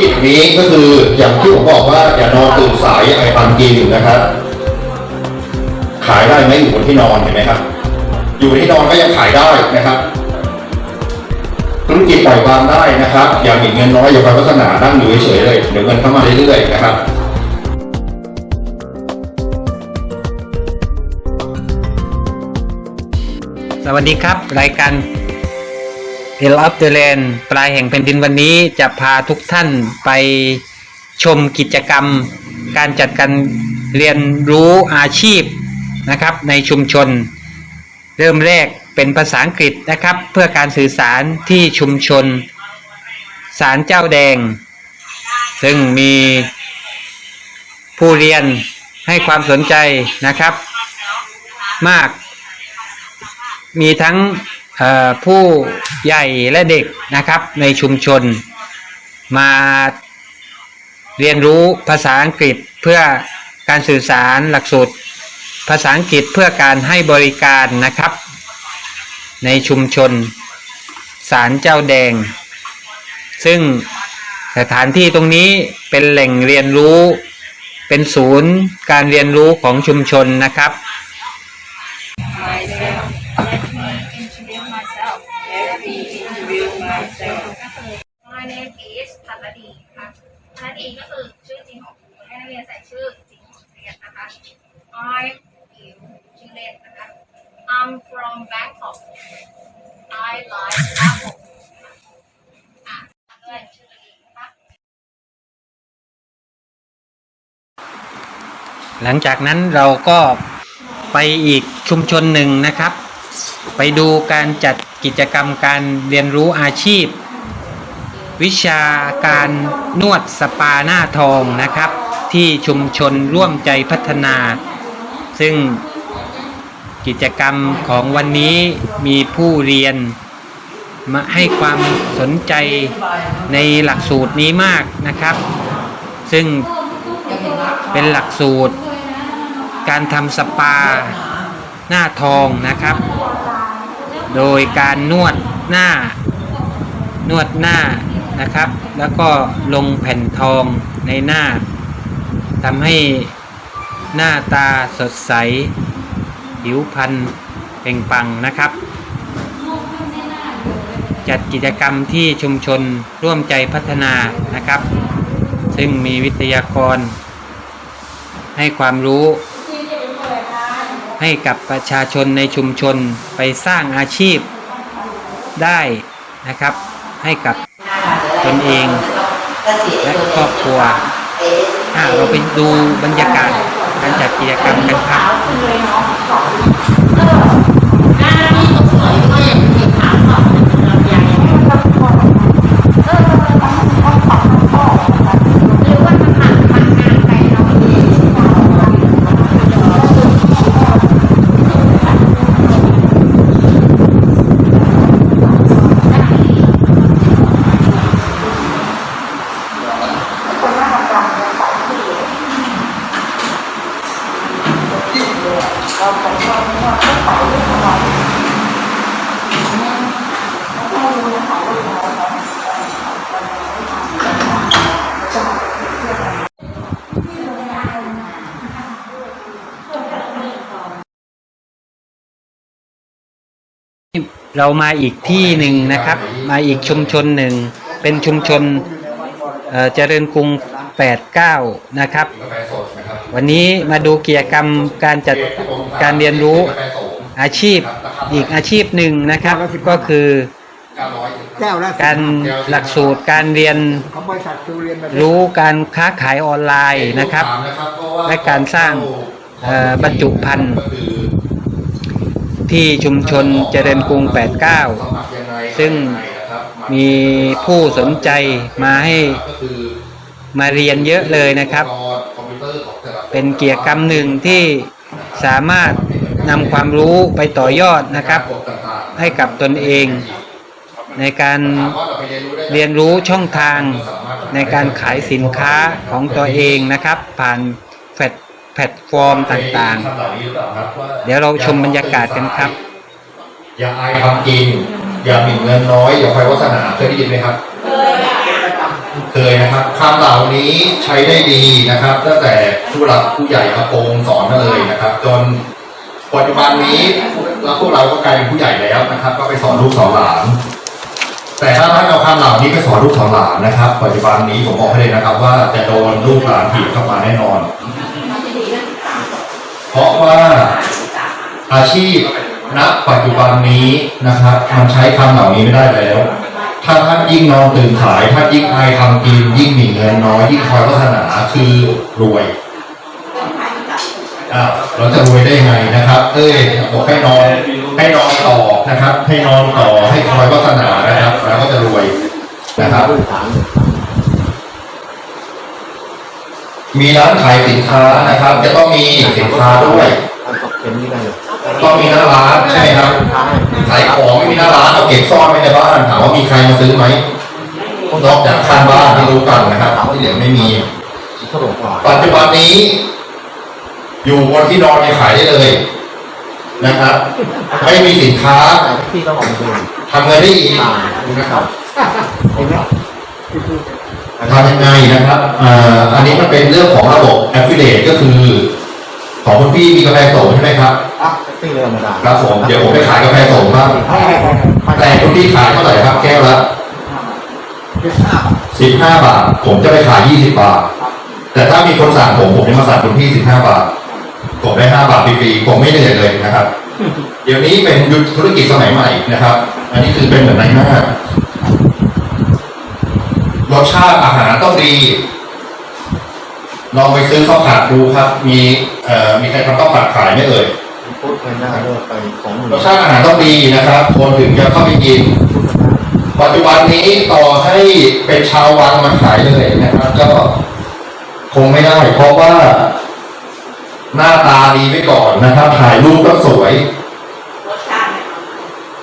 กิจนี้ก็คืออย่างที่ผมบอกว่าอย่านอนตื่นสายไอ้ทำกินนะครับ ขายได้ไหมอยู่บนที่นอนเห็นไหมครับ อยู่บนที่นอนก็ยังขายได้นะครับธุรกิจปล่อยวางได้นะครับ อย่ามีเงินน้อยอย่าไปพัฒนานั่งอยู่เฉยเลยเดี๋ยวเงินเข้ามาเรื่อยๆนะครับสวัสดีครับ รายการ Hill of the Land ปลายแห่งแผ่นดินวันนี้จะพาทุกท่านไปชมกิจกรรม การจัดการเรียนรู้อาชีพนะครับ ในชุมชน เริ่มแรกเป็นภาษาอังกฤษนะครับ เพื่อการสื่อสารที่ชุมชนสารเจ้าแดง ซึ่งมีผู้เรียนให้ความสนใจนะครับ มาก มีทั้ง ผู้ใหญ่และเด็กนะครับในชุมชนมาเรียนรู้ภาษาอังกฤษเพื่อการสื่อสารหลักสูตร ภาษาอังกฤษเพื่อการให้บริการนะครับ ในชุมชนศาลเจ้าแดง ซึ่งสถานที่ตรงนี้เป็นแหล่งเรียนรู้ เป็นศูนย์การเรียนรู้ของชุมชนนะครับ reveal myself My name is พัทรดีค่ะพัทรดีก็คือชื่อจริงของครูให้นักเรียนใส่ชื่อจริงของนักเรียนนะคะ I'm อิ๋วชื่อเล่นนะคะ I'm from Bangkok I like apple อะด้วยชื่อตัวเองนะคะหลังจากนั้นเราก็ไปอีกชุมชนหนึ่งนะครับ ไปดูการจัด กิจกรรมการเรียนรู้อาชีพ วิชาการนวดสปาหน้าทองนะครับ ที่ชุมชนร่วมใจพัฒนา ซึ่งกิจกรรมของวันนี้มีผู้เรียนมาให้ความสนใจในหลักสูตรนี้มากนะครับ ซึ่งเป็นหลักสูตร การทำสปาหน้าทองนะครับ โดยการนวดหน้านวดหน้านะครับ แล้วก็ลงแผ่นทองในหน้าทำให้หน้าตาสดใส ผิวพรรณเปล่งปลังนะครับ จัดกิจกรรมที่ชุมชนร่วมใจพัฒนานะครับ ซึ่งมีวิทยากรให้ความรู้ ให้กับประชาชนในชุมชนไปสร้างอาชีพได้นะครับ ให้กับตนเองและครอบครัวเราไปดูบรรยากาศการจัดกิจกรรมกันครับ เรามาอีกที่หนึ่งนะครับ มาอีกชุมชนหนึ่ง เป็นชุมชนเอ่อเจริญกรุง 89 นะครับ วันนี้มาดูกิจกรรมการจัดการเรียนรู้อาชีพอีกอาชีพหนึ่งนะครับ ก็คือแก้วการหลักสูตรการเรียนรู้การค้าขายออนไลน์นะครับ และการสร้างบรรจุภัณฑ์ที่ชุมชนเจริญกรุง 89 ซึ่งมีผู้สนใจมาให้มาเรียนเยอะเลยนะครับ เป็นเกียรติกรรมหนึ่งที่สามารถนำความรู้ไปต่อยอดนะครับ ให้กับตนเอง ในการเรียนรู้ช่องทาง ในการขายสินค้าของตัวเองนะครับ ผ่านแพลตแพลตฟอร์มต่างๆ เดี๋ยวเราชมบรรยากาศกันครับ อย่าอายทำกิน อย่าหมิ่นเงินน้อย อย่าคอยวัฒนาเคยได้ยินไหมครับ เคยนะครับคำเหล่านี้ใช้ได้ดีนะครับตั้งแต่ผู้หลักผู้ใหญ่อากงสอนมาเลยนะครับ จนปัจจุบันนี้เราพวกเราก็กลายเป็นผู้ใหญ่แล้วนะครับ ก็ไปสอนลูกสอนหลาน แต่ถ้าท่านเอาคำเหล่านี้ไปสอนลูกสอนหลานนะครับ ปัจจุบันนี้ผมบอกให้เลยนะครับ ว่าจะโดนลูกหลานถีบเข้ามาแน่นอน เพราะว่าอาชีพณปัจจุบันนี้นะครับมันใช้คำเหล่านี้ไม่ได้แล้ว ถ้าท่านยิ่งนอนตื่นสายถ้ายิ่งอายทำกินยิ่งมีเงินน้อยยิ่งคอยพัฒนาคือรวยอ้าวเราจะรวยได้ไงนะครับ เอ้ยบอกให้นอนให้นอนต่อนะครับ ให้นอนต่อให้คอยพัฒนานะครับ แล้วก็จะรวยนะครับมีร้านขายสินค้านะครับ จะต้องมีสินค้าด้วย ต้องมีหน้าร้านใช่ไหมครับขายของไม่มีหน้าร้านเอาเก็บซ่อนไว้ในบ้านถามว่ามีใครมาซื้อไหมนอกจากข้างบ้านที่รู้กันนะครับที่เหลือไม่มีปัจจุบันนี้ อยู่บนที่นอนยังขายได้เลยนะครับ ไม่มีสินค้าพี่ต้องออกมาดูทำเงินได้อีกอ่าดูนะครับเห็นไหมทำยังไงนะครับอ่าอันนี้มันเป็นเรื่องของระบบ affiliate ก็คือ ของคุณพี่มีกาแฟส่งใช่ไหมครับ อะพี่เลยธรรมดาครับผมเดี๋ยวผมไปขายกาแฟส่งบ้างแต่คุณพี่ขายเท่าไหร่ครับ แก้วละเป็นห้าบาทสิบห้าบาท ผมจะไปขายยี่สิบบาท แต่ถ้ามีคนสั่งผมผมจะมาสั่งคุณพี่สิบห้าบาทผมได้ห้าบาทฟรีๆผมไม่เหนื่อยเลยนะครับ เดี๋ยวนี้เป็นยุคธุรกิจสมัยใหม่นะครับ อันนี้คือเป็นเหมือนในหน้ารสชาติอาหารต้องดีลองไปซื้อข้าวผัดดูครับ มีเอ่อมีใครทำข้าวผัดขายไหมเอ่ย พูดไปหน้าเลิกไปของหนึ่งรสชาติอาหารต้องดีนะครับคนถึงจะเข้าไปกิน ปัจจุบันนี้ต่อให้เป็นชาววังมาขายเลยนะครับ ก็คงไม่ได้ เพราะว่า หน้าตาดีไว้ก่อนนะครับถ่ายรูปก็สวยรสชาติเนี่ย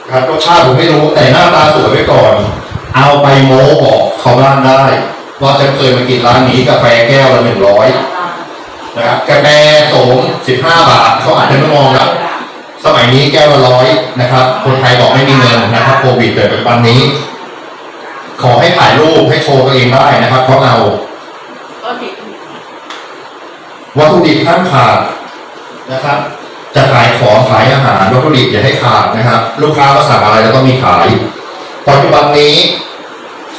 ครับรสชาติผมไม่รู้แต่หน้าตาสวยไว้ก่อน เอาไปโม้บอกเขาบ้านได้ว่าจะเคยมากินร้านนี้กาแฟแก้วละหนึ่งร้อย นะครับกาแฟโสมสิบห้าบาทเขาอาจจะไม่มองแล้วสมัยนี้แก้วละร้อยนะครับ คนไทยบอกไม่มีเงินนะครับโควิดเกิดปัจจุบันนี้ ขอให้ถ่ายรูปให้โชว์ตัวเองได้นะครับ เพราะเอาวัตถุดิบห้ามขาดนะครับ จะขายของขายอาหารวัตถุดิบอย่าให้ขาดนะครับ ลูกค้าก็สั่งอะไรแล้วก็มีขายปัจจุบันนี้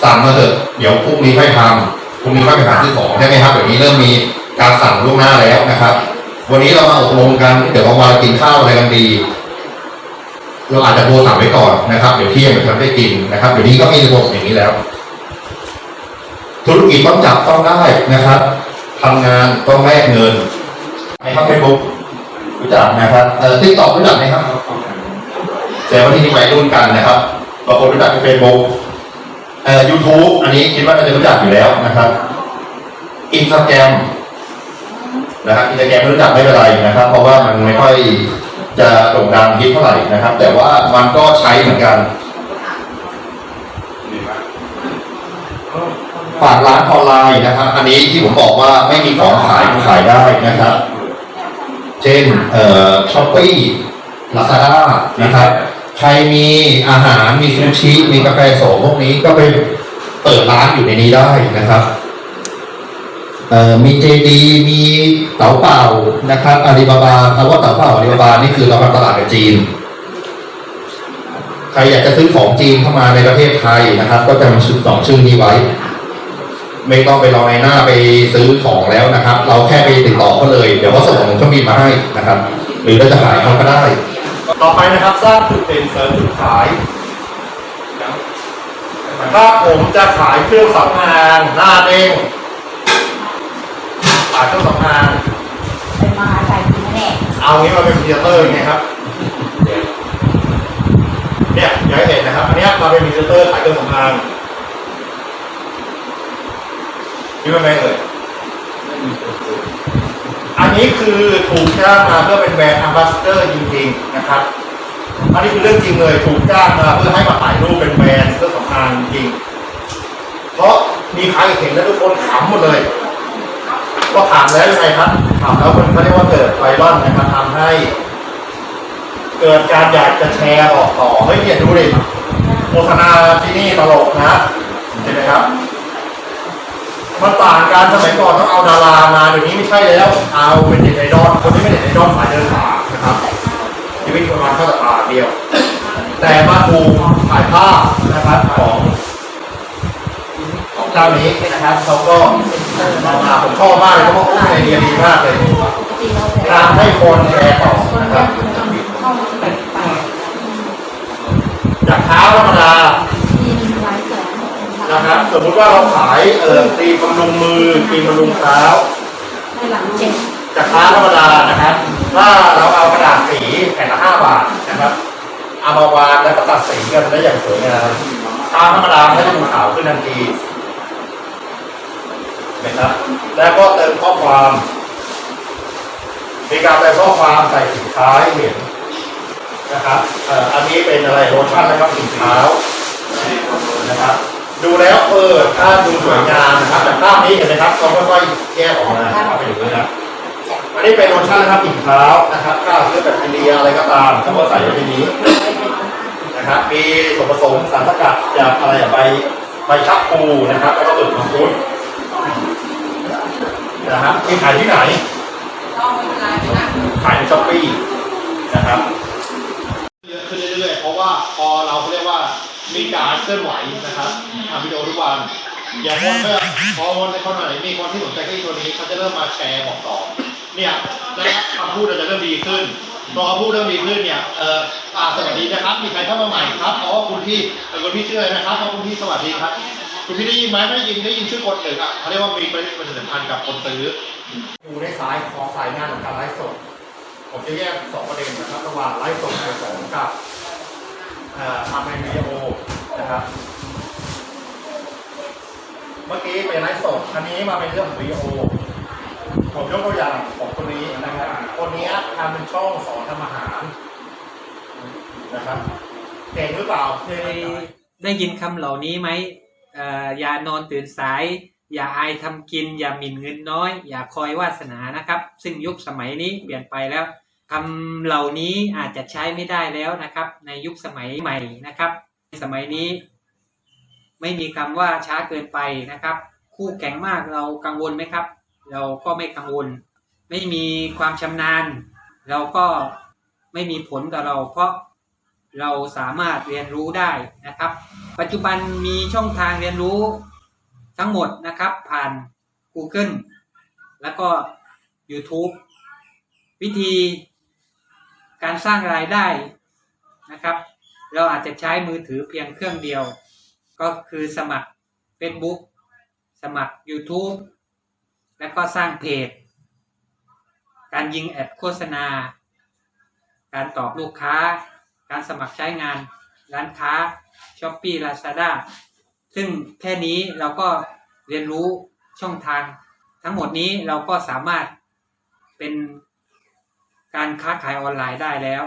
สั่งมาเถอะเดี๋ยวพรุ่งนี้ค่อยทำพรุ่งนี้ค่อยไปหาซื้อของใช่ไหมครับเดี๋ยวนี้เริ่มมี การสั่งล่วงหน้าแล้วนะครับ วันนี้เรามาอบรมกันเดี๋ยววันวานกินข้าวอะไรกันดี เราอาจจะโทรสั่งไว้ก่อนนะครับ เดี๋ยวเที่ยงเดี๋ยวเราได้กินนะครับ เดี๋ยวนี้ก็มีระบบอย่างนี้แล้ว ธุรกิจต้องจับต้องได้นะครับทำงานต้องแลกเงินในครับเฟซบุ๊กรู้จักนะครับเอ่อติ๊กต็อกรู้จักไหมครับแต่ว่าที่นี่วัยรุ่นกันนะครับบางคนรู้จักเฟซบุ๊กเอ่อยูทูบอันนี้คิดว่าน่าจะรู้จักอยู่แล้วนะครับอินสตาแกรม นะครับอินสตาแกรมไม่รู้จักไม่เป็นไรนะครับ เพราะว่ามันไม่ค่อยจะโด่งดังฮิตเท่าไหร่นะครับ แต่ว่ามันก็ใช้เหมือนกันฝากร้านออนไลน์นะครับ อันนี้ที่ผมบอกว่าไม่มีของขายขายได้นะครับ เช่นเอ่อช้อปปี้ลาซาด้านะครับใครมีอาหารมีซูชิมีกาแฟโสมพวกนี้ก็ไปเปิดร้านอยู่ในนี้ได้นะครับ มีเจดีมีเต๋าเป่านะครับอาลีบาบาคำว่าเต๋าเป่าอาลีบาบานี่คือเราทำตลาดกับจีน ใครอยากจะซื้อของจีนเข้ามาในประเทศไทยนะครับ ก็จะมีสองชื่อนี้ไว้ ไม่ต้องไปรอในหน้าไปซื้อของแล้วนะครับ เราแค่ไปติดต่อเขาเลย เดี๋ยวเขาส่งเครื่องบินมาให้นะครับ หรือเราจะขายเขาก็ได้ ต่อไปนะครับสร้างจุดเด่นเสริมจุดขายถ้าผมจะขายเครื่องสำอางหน้าเด้ง ขายเครื่องสำอางเป็นมหาชัยกินแน่เอางี้มาเป็นพรีเซนเตอร์ไงครับ เนี่ยอยากให้เห็นนะครับ อันนี้มาเป็นพรีเซนเตอร์ขายเครื่องสำอางคิดว่าไงเอ่ยอันนี้คือถูกจ้างมาเพื่อเป็นแบรนด์ a m b a s s a d o r จริงๆนะครับ อันนี้คือเรื่องจริงเลยถูกจ้างมาเพื่อให้มาถ่ายรูปเป็นแบรนด์เครื่องสำอางจริง เพราะมีใครเห็นแล้วทุกคนขำหมดเลย ก็ถามแล้วยังไงครับถามแล้วมันก็เรียกว่าเกิดไวรัลนะครับทำให้ เกิดการอยากจะแชร์บอกต่อเฮ้ยเนี่ยดูดิโฆษณาที่นี่ตลกนะเห็นไหมครับมันต่างกันสมัยก่อนต้องเอาดารามาเดี๋ยวนี้ไม่ใช่แล้วเอาเป็นเด็กไอดอลคนที่ไม่เด็กไอดอลสายเดินสายนะครับชีวิตประมาณเข้าตาเดียว แต่มาถูกถ่ายภาพนะครับของ เจ้านี้นะครับเขาก็มาผมชอบมากเลยเพราะว่าเขาเป็นไอเดียดีมากเลยการให้คนแชร์ต่อนะครับจากเท้าธรรมดานะครับสมมุติว่าเราขายเอ่อครีมบำรุงมือครีมบำรุงเท้าจากค้าธรรมดานะครับ ถ้าเราเอากระดาษสีแผ่นละห้าบาทนะครับเอามาวางแล้วก็ตัดสีกันได้อย่างสวยงามค้าธรรมดาก็จะดูขาวขึ้นทันที นะครับ แล้วก็เติมข้อความมีการเติมข้อความใส่สินค้าให้เห็นนะครับอ,อันนี้เป็นอะไรโลชั่นนะครับสีเท้านะครับดูแล้วเออถ้าดูสวยงามนะครับแต่ภาพนี้เห็นไหมครับเขาค่อยๆแยกออกมาครับเป็นอย่างนี้นะอันนี้เป็นโลชั่นนะครับถุงเท้านะครับถ้าซื้อแบบอินเดียอะไรก็ตามเขาก็ใส่ไว้ในนี้นะครับมีส่วนผสมสารสกัดจากอะไรใบใบชักปูนะครับ แล้วก็ตึกมังคุด นะครับมีขายที่ไหนขายในช้อปปี้นะครับเยอะขึ้นเรื่อยๆเพราะว่าพอเราเรียกว่ามีการเคลื่อนไหวนะครับทำวิดีโอทุกวันอย่างคนเมื่อพอวันในคนไหนมีคนที่สนใจที่ตัวนี้เขาจะเริ่มมาแชร์บอกต่อเนี่ยและคำพูดเราจะเริ่มดีขึ้นพอคำพูดเริ่มดีขึ้นเนี่ย เอออ่าสวัสดีนะครับ มีใครเข้ามาใหม่ครับ อ๋อ คุณพี่เออคุณพี่เชื่อนะครับขอ๋อคุณพี่สวัสดีครับ คุณพี่ได้ยินไหมไม่ได้ยินได้ยินชื่อคนหนึ่งอะเขาเรียกว่ามีปฏิสัมพันธ์กับคนซื้ออยู่ในสายของสายงานของการไลฟ์สดผมจะแยกสองประเด็นนะครับระหว่างไลฟ์สดกับสองกับเอ่อทำในวิดีโอนะครับ เมื่อกี้เป็นไลฟ์สดอันนี้มาเป็นเรื่องของวิดีโอผมยกตัวอย่างของคนนี้นะครับคนนี้ทำเป็นช่องสอนทำอาหารนะครับเก่งหรือเปล่าเคยได้ยินคำเหล่านี้ไหมเอย่านอนตื่นสาย อย่าอายทำกิน อย่าหมิ่นเงินน้อย อย่าคอยวาสนานะครับ ซึ่งยุคสมัยนี้เปลี่ยนไปแล้วคำเหล่านี้อาจจะใช้ไม่ได้แล้วนะครับ ในยุคสมัยใหม่นะครับ ในสมัยนี้ ไม่มีคำว่าช้าเกินไปนะครับ คู่แข่งมากเรากังวลไหมครับ เราก็ไม่กังวล ไม่มีความชำนาญ เราก็ไม่มีผลกับเรา เพราะ เราสามารถเรียนรู้ได้นะครับ ปัจจุบันมีช่องทางเรียนรู้ทั้งหมดนะครับ ผ่าน Google แล้วก็ YouTube วิธีการสร้างรายได้นะครับ เราอาจจะใช้มือถือเพียงเครื่องเดียว ก็คือสมัคร Facebook สมัคร YouTube แล้วก็สร้างเพจ การยิงแอดโฆษณา การตอบลูกค้า การสมัครใช้งานร้านค้า s h อ p e e Lazada ซึ่งแค่นี้เราก็เรียนรู้ช่องทาง ทั้งหมดนี้เราก็สามารถเป็นการค้าขายออนไลน์ได้แล้ว